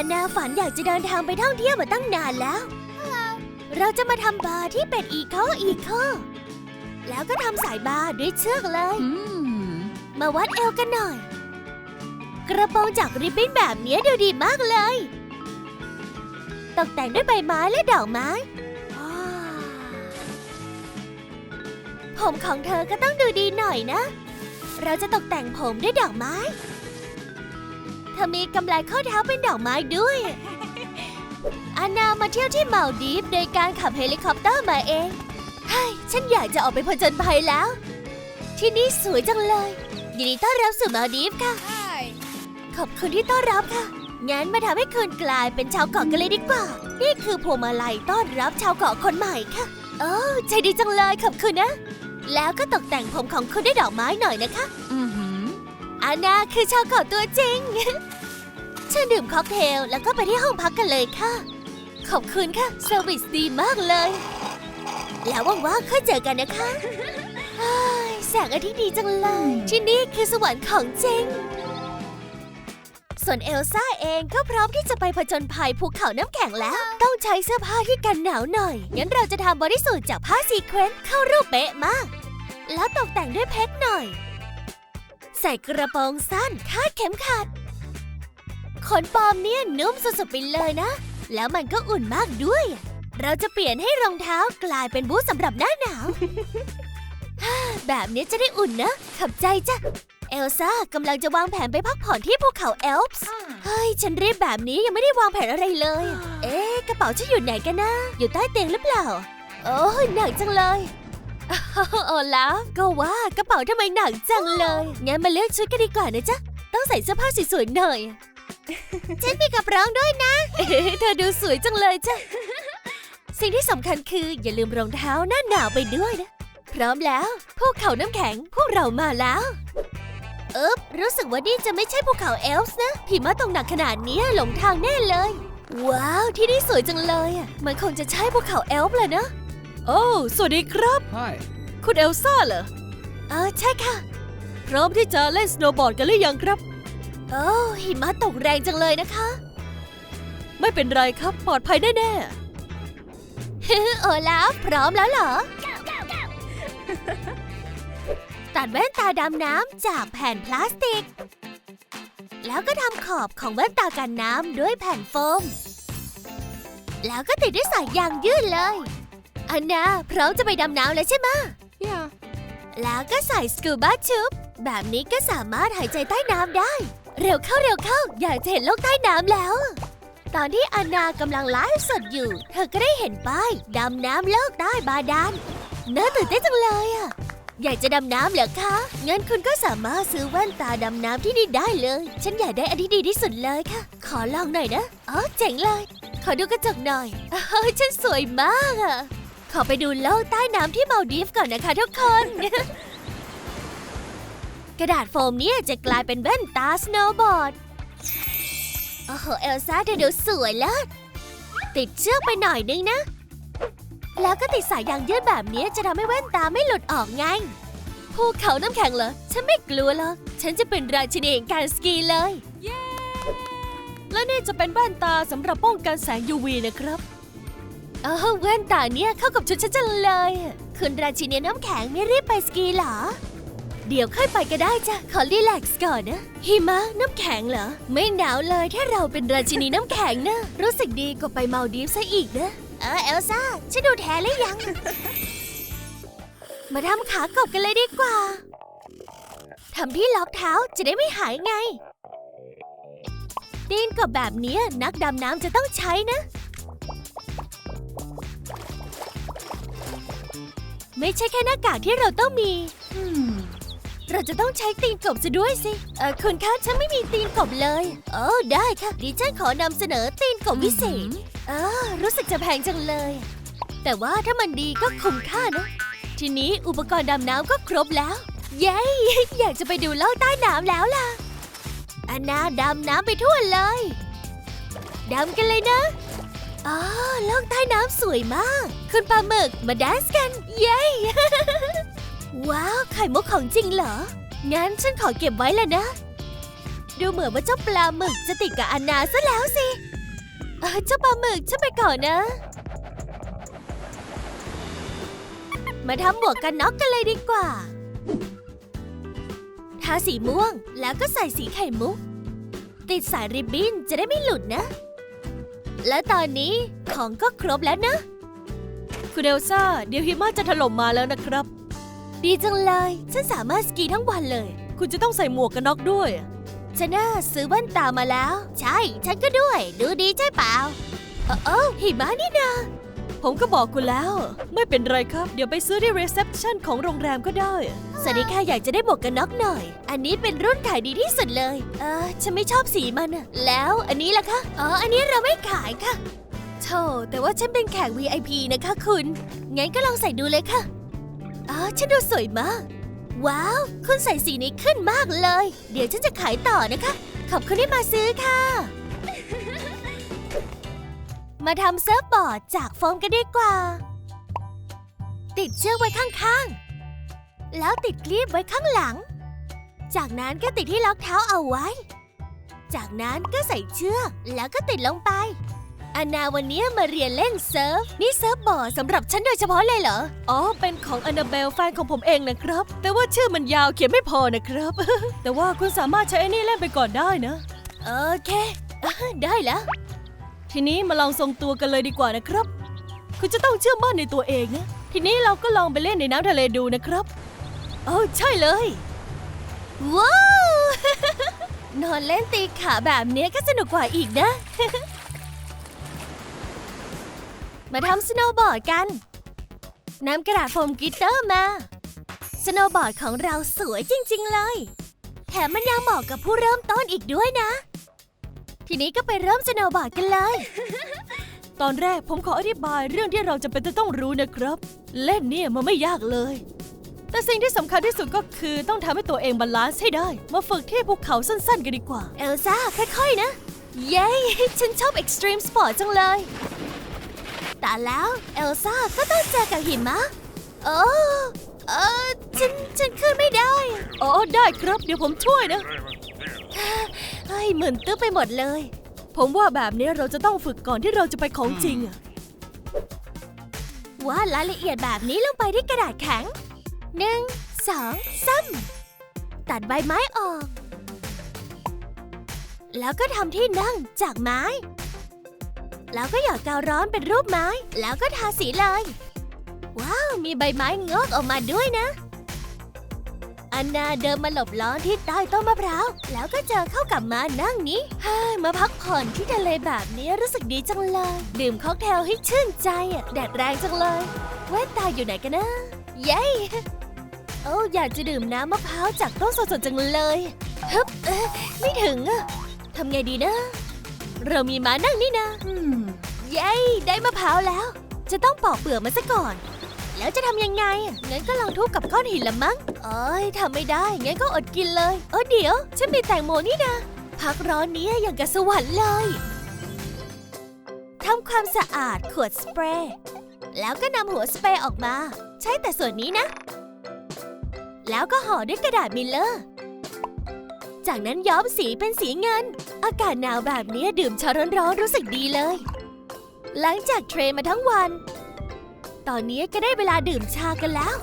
อันนาฝันอยากจะเดินทางไปท่องเที่ยวมาตั้งนานแล้ว เราจะมาทำบาร์ที่เป็นอีโคอีโคแล้วก็ทำสายบาร์ด้วยเชือกเลย Hmm. มาวัดเอวกันหน่อย กระโปรงจากริบบิ้นแบบนี้ดูดีมากเลย ตกแต่งด้วยใบไม้และดอกไม้ว้าวผมของเธอก็ต้องดูดีหน่อยนะ เราจะตกแต่งผมด้วยดอกไม้เธอมีกำไลข้อเท้าเป็นดอกไม้ด้วย อานามาเที่ยวที่มาลดีฟโดยการขับเฮลิคอปเตอร์มาเองเฮ้ยฉันอยากจะออกไปผจญภัยแล้ว ที่นี่สวยจังเลย ยินดีต้อนรับสู่มาลดีฟค่ะ Hi. ขอบคุณที่ต้อนรับค่ะ งั้นมาทำให้คุณกลายเป็นชาวเกาะกันเลยดีกว่า นี่คือพวงมาลัยต้อนรับชาวเกาะคนใหม่ค่ะ โอ้ใจดีจังเลยขอบคุณนะ แล้วก็ตกแต่งผมของคุณด้วยดอกไม้หน่อยนะคะ Mm-hmm. อานาคือชาวเกาะตัวจริงเชิญดื่มค็อกเทลแล้วก็ไปที่ห้องพักกันเลยค่ะ ขอบคุณค่ะเซอร์วิสดีมากเลย แล้วว่างๆค่อยเจอกันนะคะแสงอาทิตย์ดีจังเลย ที่นี่คือสวรรค์ของจริง ส่วนเอลซ่าเองก็พร้อมที่จะไปผจญภัยภูเขาน้ำแข็งแล้ว ต้องใช้เสื้อผ้าที่กันหนาวหน่อย งั้นเราจะทำบอดี้สูทจากผ้าซีเควนต์เข้ารูปเป๊ะมาก แล้วตกแต่งด้วยเพชรหน่อย ใส่กระโปรงสั้นคาดเข็มขัด ขนปลอมเนี่ยนุ่มสุดๆไปเลยนะ แล้วมันก็อุ่นมากด้วย เราจะเปลี่ยนให้รองเท้ากลายเป็นบูทสำหรับหน้าหนาวฮ่าแบบนี้จะได้อุ่นนะ ขับใจจ้ะ เอลซ่ากำลังจะวางแผนไปพักผ่อนที่ภูเขาเอลป์สเฮ้ย ฉันรีบแบบนี้ยังไม่ได้วางแผนอะไรเลย เอ๊ะ กระเป๋าฉันอยู่ไหนกันนะ อยู่ใต้เตียงหรือเปล่า โอ้ยหนักจังเลย โอ้แล้วก็ว่ากระเป๋าทำไมหนักจังเลยงั้นมาเลือกชุดกันดีกว่านะจ๊ะ ต้องใส่เสื้อผ้าสวยๆหน่อย ฉันมีกระเป๋าด้วยนะเอ๊ะเธอดูสวยจังเลยจ้ะ สิ่งที่สำคัญคืออย่าลืมรองเท้าหน้าหนาวไปด้วยนะ พร้อมแล้วพวกเขาน้ำแข็งพวกเรามาแล้วเอ๊บรู้สึกว่านี่จะไม่ใช่ภูเขาเอลส์นะหิมะตกหนักขนาดเนี้ยหลงทางแน่เลย ว้าวที่นี่สวยจังเลยอะมันคงจะใช่ภูเขาเอลป์เลยนะ โอ้สวัสดีครับ Hi. คุณเอลซ่าเหรอ เออใช่ค่ะ พร้อมที่จะเล่นสโนว์บอร์ดกันหรือยังครับ โอ้หิมะตกแรงจังเลยนะคะ ไม่เป็นไรครับปลอดภัยแน่ๆโอลาฟพร้อมแล้วเหรอ ตัดแว่นตาดำน้ำจากแผ่นพลาสติก แล้วก็ทำขอบของแว่นตากันน้ำด้วยแผ่นโฟม แล้วก็ติดด้วยสายยางยืดเลย อันนาพร้อมจะไปดำน้ำแล้วใช่ไหมะ Yeah. แล้วก็ใส่สกูบ้าชูบแบบนี้ก็สามารถหายใจใต้น้ำได้ เร็วเข้าเร็วเข้า อยากจะเห็นโลกใต้น้ำแล้ว ตอนที่อันนากำลังไลฟ์สดอยู่ เธอก็ได้เห็นป้ายดำน้ำโลกใต้บาดาลน่าตื่นเต้นจังเลยอะ อยากจะดำน้ำเหรอคะ งั้นคุณก็สามารถซื้อแว่นตาดำน้ำที่นี่ได้เลย ฉันอยากได้อันที่ดีที่สุดเลยค่ะ ขอลองหน่อยนะ อ๋อเจ๋งเลย ขอดูกระจกหน่อยเฮ้ยฉันสวยมากอะ ขอไปดูโลกใต้น้ำที่มาดีฟก่อนนะคะทุกคน กระดาษโฟมเนี่ยจะกลายเป็นแว่นตาสโนว์บอร์ด โอ้โห เอลซ่าเธอดูสวยแล้วติดเชือกไปหน่อยนึงนะ แล้วก็ติดสายยางยืดแบบนี้จะทำให้แว่นตาไม่หลุดออกไง ภูเขาน้ำแข็งเหรอ ฉันไม่กลัวหรอก ฉันจะเป็นราชินีแห่งการสกีเลย และนี่จะเป็นแว่นตาสำหรับป้องกันแสง UV นะครับ เออแว่นตาเนี่ยเข้ากับชุดฉันจังเลย คุณราชินีน้ำแข็งไม่รีบไปสกีเหรอ เดี๋ยวค่อยไปก็ได้จ้ะ ขอรีแลกซ์ก่อนนะ หิมะน้ำแข็งเหรอ ไม่หนาวเลยถ้าเราเป็นราชินีน้ำแข็งนะ รู้สึกดีกว่าไปมาลดีฟซะอีกนะ เออ เอลซ่า ฉันดูแท้หรือยัง มาทำขากบกันเลยดีกว่า ทำที่ล็อกเท้าจะได้ไม่หายไงตีนกบแบบนี้นักดำน้ำจะต้องใช้นะ ไม่ใช่แค่หน้ากากที่เราต้องมี Hmm. เราจะต้องใช้ตีนกบซะด้วยสิเออคุณคะฉันไม่มีตีนกบเลยเออได้ค่ะดิฉันขอนำเสนอตีนกบวิเศษเออรู้สึกจะแพงจังเลย แต่ว่าถ้ามันดีก็คุ้มค่านะ ทีนี้อุปกรณ์ดำน้ำก็ครบแล้ว เย้ อยากจะไปดูโลกใต้น้ำแล้วล่ะอันนาดำน้ำไปทั่วเลย ดำกันเลยนะ อ๋อโลกใต้น้ำสวยมาก คุณปลาหมึกมาแดนซ์กัน เย้ ว้าว ไข่มุกของจริงเหรอ งั้นฉันขอเก็บไว้แล้วนะ ดูเหมือนว่าเจ้าปลาหมึกจะติดกับอันนาซะแล้วสิเอ่อเจ้าปลาหมึกฉันไปก่อนนะ มาทำหมวกกันน็อกกันเลยดีกว่า ทาสีม่วงแล้วก็ใส่สีไข่มุก ติดสายริบบิ้นจะได้ไม่หลุดนะ และตอนนี้ของก็ครบแล้วนะ คุณเอลซ่า เดี๋ยวหิมะจะถล่มมาแล้วนะครับ ดีจังเลย ฉันสามารถสกีทั้งวันเลย คุณจะต้องใส่หมวกกันน็อกด้วย ฉันน่าซื้อแว่นตามาแล้ว ใช่ ฉันก็ด้วย ดูดีใช่เปล่า เออเออหิมะนี่นา ผมก็บอกคุณแล้ว ไม่เป็นไรครับ เดี๋ยวไปซื้อที่รีเซพชันของโรงแรมก็ได้ สวัสดีค่ะอยากจะได้หมวกกันน็อกหน่อย อันนี้เป็นรุ่นขายดีที่สุดเลย เออฉันไม่ชอบสีมันอะแล้วอันนี้ล่ะคะ อ๋อ อันนี้เราไม่ขายค่ะโธ่แต่ว่าฉันเป็นแขก VIP นะคะคุณ งั้นก็ลองใส่ดูเลยค่ะ อ๋อ ฉันดูสวยมาก ว้าว คุณใส่สีนี้ขึ้นมากเลย เดี๋ยวฉันจะขายต่อนะคะ ขอบคุณที่มาซื้อค่ะ มาทำเซิร์ฟบอร์ดจากโฟมกันดีกว่า ติดเชือกไว้ข้างๆ แล้วติดกลีบไว้ข้างหลัง จากนั้นก็ติดที่ล็อกเท้าเอาไว้ จากนั้นก็ใส่เชือกแล้วก็ติดลงไปอันนาวันนี้มาเรียนเล่นเซิร์ฟ นี่เซิร์ฟบอร์ดสำหรับฉันโดยเฉพาะเลยเหรอ อ๋อ เป็นของอนาเบลแฟนของผมเองนะครับ แต่ว่าชื่อมันยาวเขียนไม่พอนะครับ แต่ว่าคุณสามารถใช้ไอ้นี่เล่นไปก่อนได้นะ โอเคอะได้แล้ว ทีนี้มาลองทรงตัวกันเลยดีกว่านะครับ คุณจะต้องเชื่อมั่นในตัวเองนะ ทีนี้เราก็ลองไปเล่นในน้ำทะเลดูนะครับโอ้ใช่เลย ว้าว นอนเล่นตีขาแบบนี้ก็สนุกกว่าอีกนะ มาทำสโนว์บอร์ดกันนำกระดาษโฟมกลิตเตอร์มา สโนว์บอร์ดของเราสวยจริง ๆ เลย แถมมันยังเหมาะกับผู้เริ่มต้นอีกด้วยนะ ทีนี้ก็ไปเริ่มสโนว์บอร์ดกันเลย ตอนแรกผมขออธิบายเรื่องที่เราจะเป็นจะต้องรู้นะครับ เล่นเนี่ยมันไม่ยากเลย แต่สิ่งที่สำคัญที่สุดก็คือต้องทำให้ตัวเองบาลานซ์ให้ได้ มาฝึกที่ภูเขาสั้นๆ กันดีกว่า เอลซ่าค่อยๆนะ เย้ ฉันชอบเอ็กซ์ตรีมสปอร์ตจังเลย แต่แล้วเอลซ่าก็ต้องเจอกับหิมะโอ้เออฉัน ฉันขึ้นไม่ได้โอ้ได้ครับ เดี๋ยวผมช่วยนะ เฮ้ยเหมือนตื้อไปหมดเลย ผมว่าแบบนี้เราจะต้องฝึกก่อนที่เราจะไปของจริงอะวาดรายละเอียดแบบนี้ลงไปที่กระดาษแข็งหนึ่งสองสามตัดใบไม้ออก แล้วก็ทำที่นั่งจากไม้ แล้วก็หยอดกาวร้อนเป็นรูปไม้ แล้วก็ทาสีเลย ว้าว มีใบไม้งอกออกมาด้วยนะ อันนาเดินมาหลบร้อนที่ใต้ต้นมะพร้าว แล้วก็เจอเข้ากับมานั่งนี้เฮ้ยมาพักผ่อนที่ทะเลแบบนี้รู้สึกดีจังเลย ดื่มค็อกเทลให้ชื่นใจอะแดดแรงจังเลยแว่นตาอยู่ไหนกันนะ เย้โอ้อยากจะดื่มน้ำมะพร้าวจากต้นสดๆจังเลยฮึบเอ๊ะไม่ถึงอะทำไงดีนะ เรามีม้านั่งนี่นะเย้ได้มะพร้าวแล้ว จะต้องปอกเปลือกมันซะก่อน แล้วจะทำยังไง งั้นก็ลองทุบกับก้อนหินละมั้ง เอ้ยทำไม่ได้ งั้นก็อดกินเลย เออเดี๋ยว ฉันมีแตงโมนี่นะ พักร้อนนี้อย่างกับสวรรค์เลยทำความสะอาดขวดสเปรย์ แล้วก็นำหัวสเปรย์ออกมา ใช้แต่ส่วนนี้นะ แล้วก็ห่อด้วยกระดาษมิลเลอร์ จากนั้นย้อมสีเป็นสีเงิน อากาศหนาวแบบนี้ดื่มชาร้อนๆรู้สึกดีเลย หลังจากเทรนมาทั้งวัน ตอนนี้ก็ได้เวลาดื่มชากันแล้ว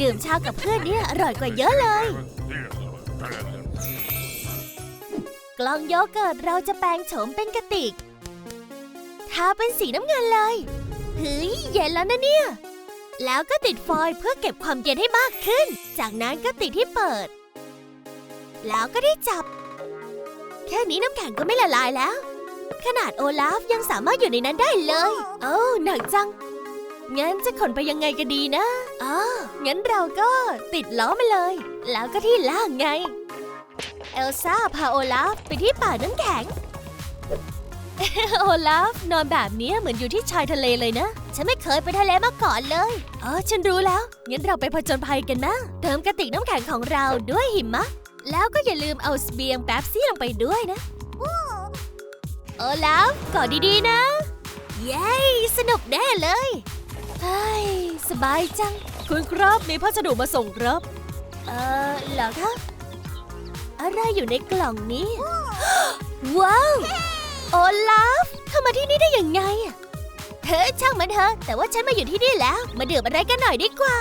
ดื่มชากับเพื่อนเนี่ยอร่อยกว่าเยอะเลย กล่องโยเกิร์ตเราจะแปลงโฉมเป็นกระติก ทาเป็นสีน้ำเงินเลยเฮ้ยเย็นแล้วนะเนี่ย แล้วก็ติดฟอยล์เพื่อเก็บความเย็นให้มากขึ้น จากนั้นก็ติดที่เปิด แล้วก็ได้จับ แค่นี้น้ำแข็งก็ไม่ละลายแล้ว ขนาดโอลาฟยังสามารถอยู่ในนั้นได้เลย โอ้หนักจัง งั้นจะขนไปยังไงก็ดีนะอ๋องั้นเราก็ติดล้อมาเลย แล้วก็ที่ล่างไง เอลซ่าพาโอลาฟไปที่ป่าน้ำแข็ง โอลาฟนอนแบบนี้เหมือนอยู่ที่ชายทะเลเลยนะ ฉันไม่เคยไปทะเลมาก่อนเลยอ๋อฉันรู้แล้ว งั้นเราไปผจญภัยกันนะเติมกระติกน้ำแข็งของเราด้วยหิมะ แล้วก็อย่าลืมเอาเสเบียงแป๊บซี่ลงไปด้วยนะ โอลาฟกอดดีๆนะ เย้ สนุกแน่เลยเฮ้ยสบายจัง คุณครับมีพัสดุมาส่งครับ เออเหรอคะเอออะไรอยู่ในกล่องนี้ ว้าว โอลาฟเธอมาที่นี่ได้ยังไงอะเธอช่างมันเถอะแต่ว่าฉันมาอยู่ที่นี่แล้ว มาดื่มอะไรกันหน่อยดีกว่า